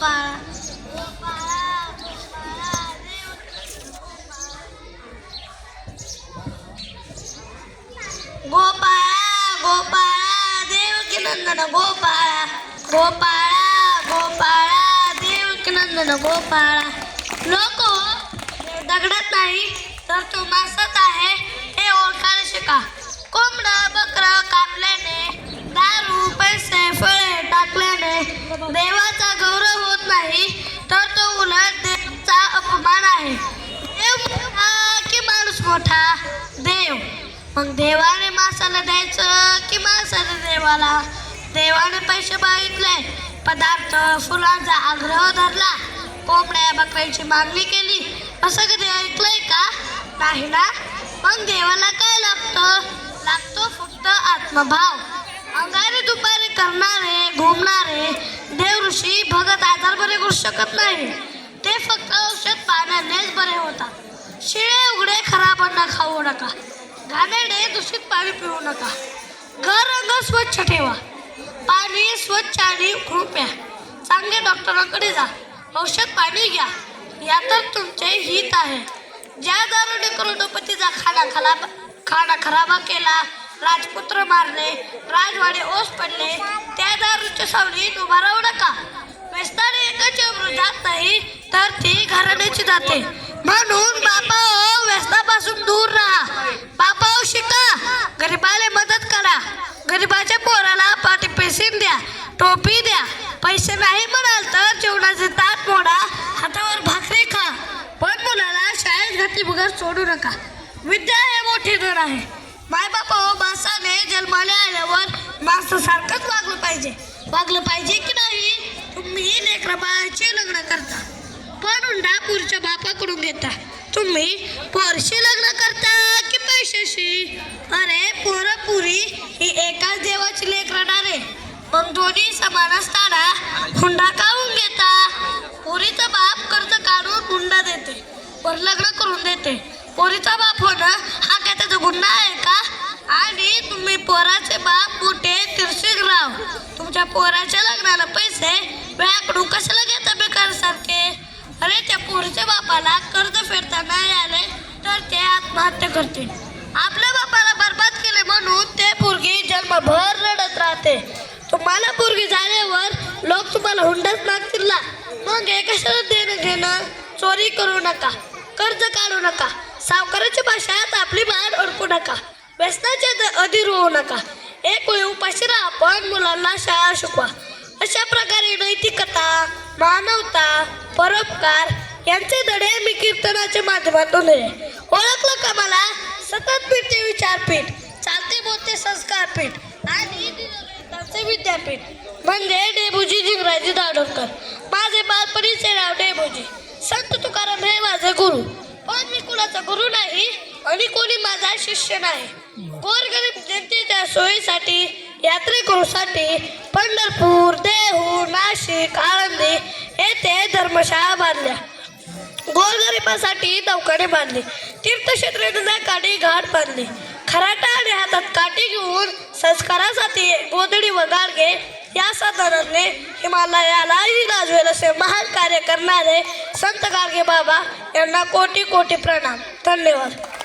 गोपाळा गोपाळा गोपाळा देवकी नंदन गोपाळा. गोपाळा गोपाळा देवकी नंदन गोपाळा. लोक दगडत नाही तर तो मासत आहे हे ओळखायला शिका. तर तो उलट देवाचा अपमान आहे. देव की माणूस मोठा? देव. मग देवाने माणसाला द्यायचं की माणसाने देवाला? देवाने पैसे मागितले पदार्थ फुलांचा आग्रह धरला कोंबड्या बकऱ्यांची मागणी केली. असं कधी ऐकलंय का? नाही ना? मग देवाला काय लागतं? लागतो फक्त आत्मभाव. अंगारे दुपारी करणारे घुमणारे देव ऋषी भगत आजार बरे करू शकत नाही. ते फक्त औषध पाण्यानेच बरे होतात. शिळे उघडे खराब अन्न खाऊ नका. घाणेडे दूषित पाणी पिऊ नका. घर रंग स्वच्छ ठेवा. पाणी स्वच्छ आणि उकळून प्या चांगल्या डॉक्टरांकडे जा. औषध पाणी घ्या. या तर तुमचे हित आहे. ज्या दारूने करोडपतीचा खाना खराब खाना खराबा केला राजपुत्र मारले राजवाडे ओस पडले त्या दारूच्या सावलीत उभा राहू नका. व्यसनाने एकाची अब्रू जात नाही तर ती घराण्याची जाते. म्हणून बापा व्यस्तापासून दूर राहा. बापा शिका. गरिबाला मदत करा. गरिबाच्या पोराला पाठी पेशीन द्या टोपी द्या. पैसे नाही म्हणाल तर जेवणाचे ताट मोडा हातावर भाकरी खा. पण मुलाला शाळेत घातली बघा सोडू नका. विद्या हे मोठे धन आहे. माय बापा माणसाने जन्माला आल्यावर मासासारखंच वागलं पाहिजे. वागलं पाहिजे की नाही? तुम्ही लेकरा बाळाचे लग्न करता. पण हुंडा पुरच्या बापाकडून घेता. तुम्ही पोरशी लग्न करता की पैशाशी? अरे पोरं पुरी ही एकाच देवाची लेक आहे. मग दोन्ही समान असताना हुंडा काढून घेता? पोरीचा बाप कर्ज काढून हुंडा देते वर लग्न करून देते. पोरीचा बाप होणं हा काय त्याचा गुन्हा आहे का आणि तुम्ही पोराचे बाप मोठे तिरसिक राव त्या पोराच्या लग्नाला पैसे? वेळाकडून कशाला घेता बेकार सारखे अरे त्या पोरच्या बापाला कर्ज फेडता नाही आले तर ते आत्महत्या करते आपल्या बापाला बर्बाद केले म्हणून ते पोरगी जन्मभर रडत राहते. तुम्हाला पोरगी झाल्यावर लोक तुम्हाला हुंडाच मागतील ना? मग हे कशाला देणं घेणं? चोरी करू नका. कर्ज काढू नका. सावकाराच्या भाषात आपली मान अडकू नका. व्यसनाच्या अधीर होऊ नका. एक वेळ उपाशी राहा पण मुलांना शाळा शिकवा. अशा प्रकारे नैतिकता मानवता परोपकार यांचे धडे मी कीर्तनाच्या माध्यमातून आहे ओळखलं का मला? सतत पीठ ते विचारपीठ चालते बोलते संस्कारपीठ आणि त्यांचे विद्यापीठ. म्हणजे डेबूजी जिंगराजी दाडोरकर माझे बालपणीचे नाव डेबूजी. संत तुकाराम हे माझे गुरु. पण मी कुणाचा गुरु नाही. आणि कोणी माझा शिष्य नाही. गोरगरीब जनतेच्या सोयीसाठी यात्रेकरूसाठी पंढरपूर देहू नाशिक आळंदी येथे धर्मशाळा बांधल्या. गोरगरिबासाठी दवाखाने बांधले. तीर्थक्षेत्रे काठी घाट बांधले. खराटा आणि हातात काठी घेऊन संस्कारासाठी गोधडी व गाडगे या साधनाने हिमालयालाही गाजवेल असे महान कार्य करणारे संत गाडगे बाबा यांना कोटी कोटी प्रणाम. धन्यवाद.